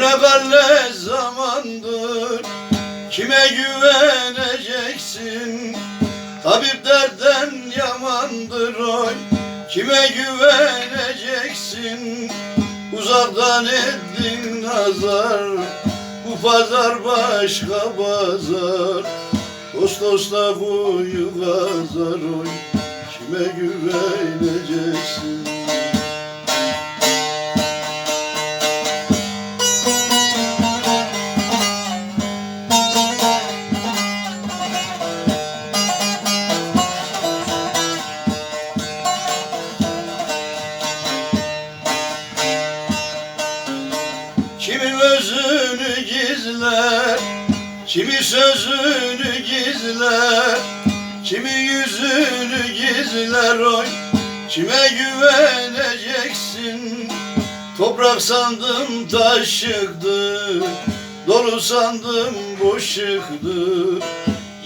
galle zamandır Kime güveneceksin? Tabip derden yamandır oy Kime güveneceksin? Uzaktan ettin nazar Bu pazar başka pazar. Dost dosta kuyu kazar oy Kime güveneceksin Kimi özünü gizler Kimi sözünü gizler Kimi yüzünü gizler oy. Kime güveneceksin? Toprak sandım taş yıktı Dolu sandım boş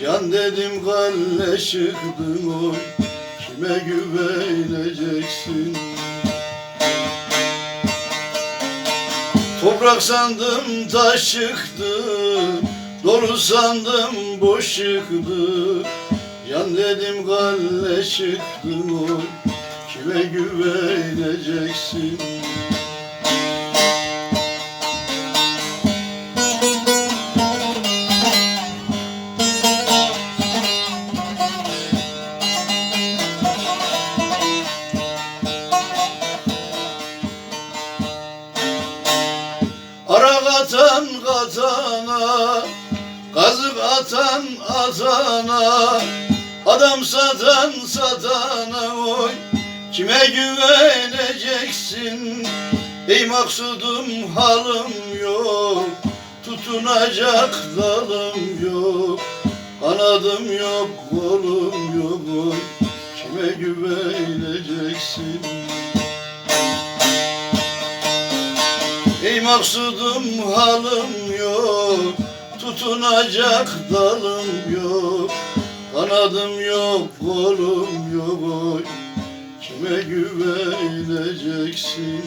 Can dedim galle çıktı oy. Kime güveneceksin Toprak sandım taş çıktı. Dolu sandım boş çıktı. Yan dedim galle çıktım oy Kime güveneceksin atan katana Kazık atan atana Adam satan satana oy Kime güveneceksin? Ey maksudum halım yok Tutunacak dalım yok Kanadım yok kolum yok oy Kime güveneceksin maksudum halım yok Tutunacak dalım yok. Kanadım yok kolum yok Kime güveneceksin